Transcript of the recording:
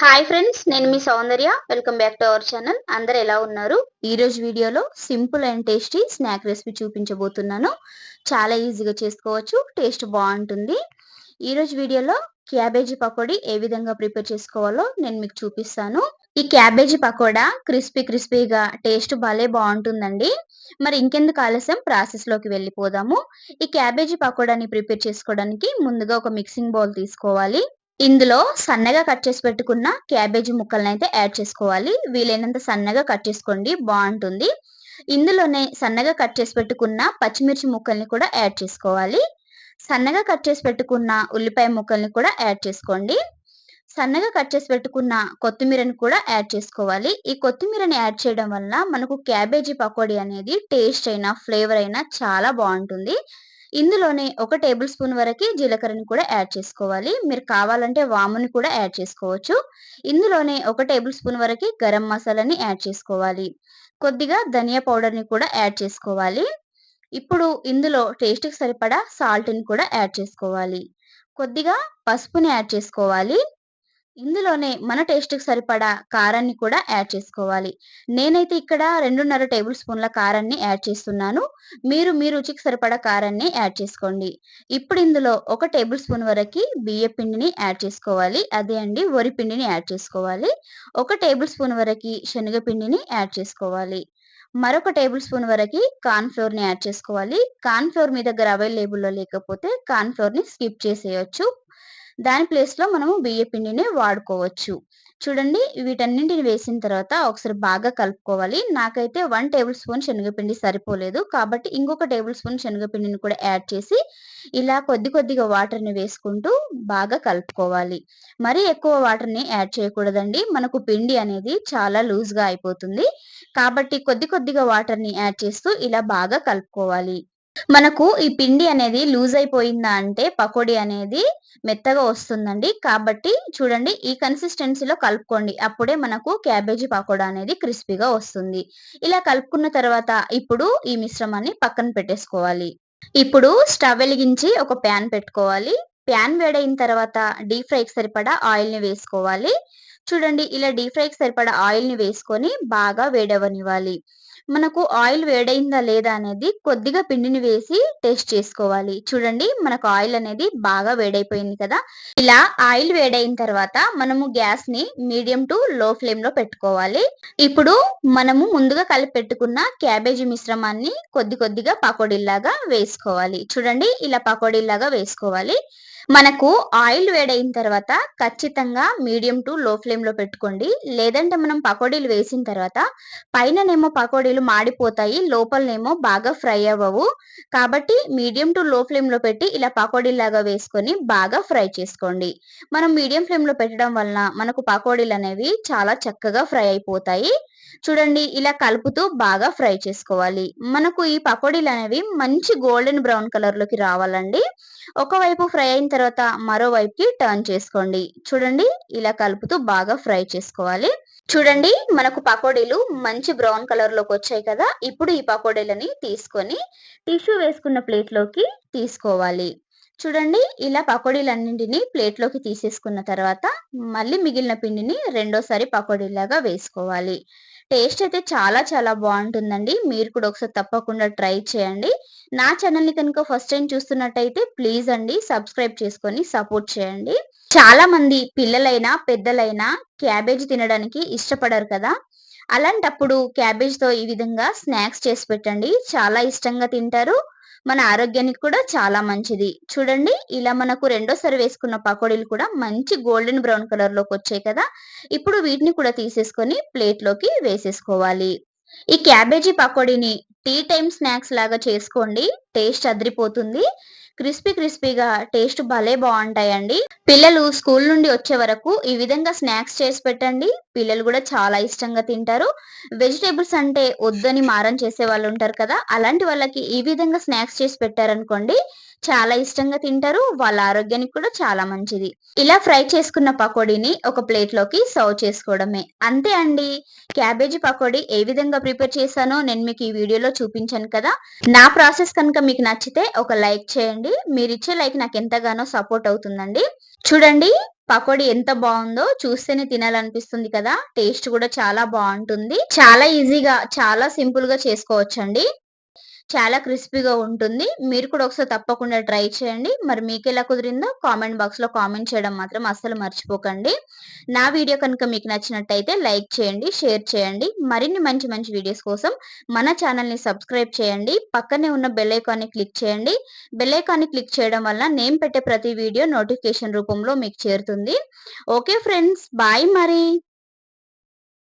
Hi friends నేను మీ Soundarya. Welcome back to our channel అందరు ఎలా ఉన్నారు? ఈ రోజు వీడియోలో simple and tasty snack recipe చూపించబోతున్నాను. చాలా ఈజీగా చేసుకోవచ్చు టేస్ట్ బాగుంటుంది. ఈ రోజు వీడియోలో క్యాబేజీ పకోడీ ఏ విధంగా ప్రిపేర్ చేసుకోవాలో నేను మీకు చూపిస్తాను. ఈ క్యాబేజీ పకోడా క్రిస్పీ క్రిస్పీగా టేస్ట్ భలే బాగుంటుందండి. మరి ఇంకెందుకు ఆలస్యం? ప్రాసెస్లోకి వెళ్ళిపోదాము. ఈ క్యాబేజీ పకోడాని ప్రిపేర్ చేసుకోవడానికి ముందుగా ఒక మిక్సింగ్ బౌల్ తీసుకోవాలి. ఇందులో సన్నగా కట్ చేసి పెట్టుకున్న క్యాబేజీ ముక్కలను అయితే యాడ్ చేసుకోవాలి. వీలైనంత సన్నగా కట్ చేసుకోండి. బాగుంటుంది. ఇందులోనే సన్నగా కట్ చేసి పెట్టుకున్న పచ్చిమిర్చి ముక్కల్ని కూడా యాడ్ చేసుకోవాలి. సన్నగా కట్ చేసి పెట్టుకున్న ఉల్లిపాయ ముక్కల్ని కూడా యాడ్ చేసుకోండి. సన్నగా కట్ చేసి పెట్టుకున్న కొత్తిమీరని కూడా యాడ్ చేసుకోవాలి. ఈ కొత్తిమీరని యాడ్ చేయడం వల్ల మనకు క్యాబేజీ పకోడీ అనేది టేస్ట్ అయినా ఫ్లేవర్ అయినా చాలా బాగుంటుంది. ఇందులోనే ఒక టేబుల్ స్పూన్ వరకు జీలకర్రని కూడా యాడ్ చేసుకోవాలి. మీరు కావాలంటే వాముని కూడా యాడ్ చేసుకోవచ్చు. ఇందులోనే ఒక టేబుల్ స్పూన్ వరకు గరం మసాలాని యాడ్ చేసుకోవాలి. కొద్దిగా ధనియా పౌడర్ని కూడా యాడ్ చేసుకోవాలి. ఇప్పుడు ఇందులో టేస్ట్కి సరిపడా సాల్ట్ని కూడా యాడ్ చేసుకోవాలి. కొద్దిగా పసుపుని యాడ్ చేసుకోవాలి. ఇందులోనే మన టేస్ట్‌కి సరిపడా కారాన్ని కూడా యాడ్ చేసుకోవాలి. నేనైతే ఇక్కడ 2.5 టేబుల్ స్పూన్ల కారాన్ని యాడ్ చేస్తున్నాను. మీరు మీ రుచికి సరిపడా కారాన్ని యాడ్ చేసుకోండి. ఇప్పుడు ఇందులో ఒక టేబుల్ స్పూన్ వరకు బియ్య పిండిని యాడ్ చేసుకోవాలి. అదే అండి వరి పిండిని యాడ్ చేసుకోవాలి. ఒక టేబుల్ స్పూన్ వరకు శనగపిండిని యాడ్ చేసుకోవాలి. మరొక టేబుల్ స్పూన్ వరకు కార్న్ ఫ్లోర్‌ని యాడ్ చేసుకోవాలి. కార్న్ ఫ్లోర్ మీ దగ్గర అవైలబుల్‌లో లేకపోతే కార్న్ ఫ్లోర్‌ని స్కిప్ చేసేయచ్చు దాని ప్లేస్‌లో మనము బియ్య పిండిని వాడుకోవచ్చు. చూడండి వీటన్నింటిని వేసిన తర్వాత ఒకసారి బాగా కలుపుకోవాలి. నాకైతే వన్ టేబుల్ స్పూన్ శనగపిండి సరిపోలేదు. కాబట్టి ఇంకొక టేబుల్ స్పూన్ శనగపిండిని కూడా యాడ్ చేసి ఇలా కొద్ది కొద్దిగా వాటర్‌ని వేసుకుంటూ బాగా కలుపుకోవాలి. మరీ ఎక్కువ వాటర్‌ని యాడ్ చేయకూడదండి. మనకు పిండి అనేది చాలా లూజ్‌గా అయిపోతుంది. కాబట్టి కొద్ది కొద్దిగా వాటర్‌ని యాడ్ చేస్తూ ఇలా బాగా కలుపుకోవాలి. మనకు ఈ పిండి అనేది లూజ్ అయిపోయిందా అంటే పకోడీ అనేది మెత్తగా వస్తుందండి. కాబట్టి చూడండి ఈ కన్సిస్టెన్సీలో కలుపుకోండి. అప్పుడే మనకు క్యాబేజీ పకోడా అనేది క్రిస్పీగా వస్తుంది. ఇలా కలుపుకున్న తర్వాత ఇప్పుడు ఈ మిశ్రమాన్ని పక్కన పెట్టేసుకోవాలి. ఇప్పుడు స్టవ్ వెలిగించి ఒక ప్యాన్ పెట్టుకోవాలి. ప్యాన్ వేడైన తర్వాత డీప్ ఫ్రైకి సరిపడా ఆయిల్‌ని వేసుకోవాలి. చూడండి ఇలా డీప్ ఫ్రైకి సరిపడా ఆయిల్‌ని వేసుకొని బాగా వేడవనివ్వాలి మనకు ఆయిల్ వేడైందా లేదా అనేది కొద్దిగా పిండిని వేసి టేస్ట్ చేసుకోవాలి. చూడండి మనకు ఆయిల్ అనేది బాగా వేడైపోయింది కదా! ఇలా ఆయిల్ వేడైన తర్వాత మనము గ్యాస్‌ని మీడియం టు లో ఫ్లేమ్లో పెట్టుకోవాలి. ఇప్పుడు మనము ముందుగా కలిపి పెట్టుకున్న క్యాబేజీ మిశ్రమాన్ని కొద్ది కొద్దిగా పకోడీల్లాగా వేసుకోవాలి. చూడండి ఇలా పకోడీల్లాగా వేసుకోవాలి. మనకు ఆయిల్ వేడైన తర్వాత ఖచ్చితంగా మీడియం టు లో ఫ్లేమ్‌లో పెట్టుకోండి. లేదంటే మనం పకోడీలు వేసిన తర్వాత పైననేమో పకోడీలు మాడిపోతాయి. లోపలనేమో బాగా ఫ్రై అవ్వవు. కాబట్టి మీడియం టు లో ఫ్లేమ్‌లో పెట్టి ఇలా పకోడీలాగా వేసుకొని బాగా ఫ్రై చేసుకోండి. మనం మీడియం ఫ్లేమ్‌లో పెట్టడం వలన మనకు పకోడీలు అనేవి చాలా చక్కగా ఫ్రై అయిపోతాయి. చూడండి ఇలా కలుపుతూ బాగా ఫ్రై చేసుకోవాలి. మనకు ఈ పకోడీలు అనేవి మంచి గోల్డెన్ బ్రౌన్ కలర్‌లోకి రావాలండి. ఒకవైపు ఫ్రై అయిన తర్వాత మరోవైపుకి టర్న్ చేసుకోండి. చూడండి ఇలా కలుపుతూ బాగా ఫ్రై చేసుకోవాలి. చూడండి మనకు పకోడీలు మంచి బ్రౌన్ కలర్‌లోకి వచ్చాయి కదా! ఇప్పుడు ఈ పకోడీలని తీసుకొని టిష్యూ వేసుకున్న ప్లేట్‌లోకి తీసుకోవాలి. చూడండి ఇలా పకోడీలన్నింటిని ప్లేట్‌లోకి తీసేసుకున్న తర్వాత మళ్ళీ మిగిలిన పిండిని రెండోసారి పకోడీలాగా వేసుకోవాలి. టేస్ట్ అయితే చాలా చాలా బాగుంటుందండి. మీరు కూడా ఒకసారి తప్పకుండా ట్రై చేయండి. నా ఛానల్‌ని కనుక ఫస్ట్ టైం చూస్తున్నట్టయితే ప్లీజ్ అండి సబ్స్క్రైబ్ చేసుకొని సపోర్ట్ చేయండి. చాలా మంది పిల్లలైనా, పెద్దలైనా క్యాబేజ్ తినడానికి ఇష్టపడరు కదా! అలాంటప్పుడు క్యాబేజ్‌తో ఈ విధంగా స్నాక్స్ చేసి పెట్టండి. చాలా ఇష్టంగా తింటారు. మన ఆరోగ్యానికి కూడా చాలా మంచిది. చూడండి ఇలా మనకు రెండోసారి వేసుకున్న పకోడీలు కూడా మంచి గోల్డెన్ బ్రౌన్ కలర్లోకి వచ్చాయి కదా! ఇప్పుడు వీటిని కూడా తీసేసుకొని ప్లేట్‌లోకి వేసేసుకోవాలి. ఈ క్యాబేజీ పకోడీని టీ టైమ్ స్నాక్స్ లాగా చేసుకోండి. టేస్ట్ అదిరిపోతుంది. క్రిస్పీ క్రిస్పీగా టేస్ట్ భలే బాగుంటాయండి పిల్లలు స్కూల్ నుండి వచ్చే వరకు ఈ విధంగా స్నాక్స్ చేసి పెట్టండి. పిల్లలు కూడా చాలా ఇష్టంగా తింటారు. వెజిటేబుల్స్ అంటే వద్దని మారం చేసే వాళ్ళు ఉంటారు కదా! అలాంటి వాళ్ళకి ఈ విధంగా స్నాక్స్ చేసి పెట్టారనుకోండి చాలా ఇష్టంగా తింటారు. వాళ్ళ ఆరోగ్యానికి కూడా చాలా మంచిది. ఇలా ఫ్రై చేసుకున్న పకోడీని ఒక ప్లేట్‌లోకి సర్వ్ చేసుకోవడమే. అంతే అండి. క్యాబేజీ పకోడీ ఏ విధంగా ప్రిపేర్ చేశానో నేను మీకు ఈ వీడియోలో చూపించాను కదా! నా ప్రాసెస్ కనుక మీకు నచ్చితే ఒక లైక్ చేయండి. మీరిచ్చే లైక్ నాకు ఎంతగానో సపోర్ట్ అవుతుందండి. చూడండి పకోడీ ఎంత బాగుందో చూస్తేనే తినాలనిపిస్తుంది కదా టేస్ట్ కూడా చాలా బాగుంటుంది చాలా ఈజీగా చాలా సింపుల్గా చేసుకోవచ్చండి చాలా క్రిస్పీగా ఉంటుంది. మీరు కూడా ఒకసారి తప్పకుండా ట్రై చేయండి. మరి మీకు ఎలా కుదిరిందో కామెంట్ బాక్స్లో కామెంట్ చేయడం మాత్రం అస్సలు మర్చిపోకండి. నా వీడియో కనుక మీకు నచ్చినట్టయితే లైక్ చేయండి షేర్ చేయండి. మరిన్ని మంచి మంచి వీడియోస్ కోసం మన ఛానల్ని సబ్స్క్రైబ్ చేయండి. పక్కనే ఉన్న బెల్ ఐకాన్ని క్లిక్ చేయండి. బెల్ ఐకాన్ని క్లిక్ చేయడం వల్ల నేను పెట్టే ప్రతి వీడియో నోటిఫికేషన్ రూపంలో మీకు చేరుతుంది. ఓకే ఫ్రెండ్స్ బాయ్ మరి.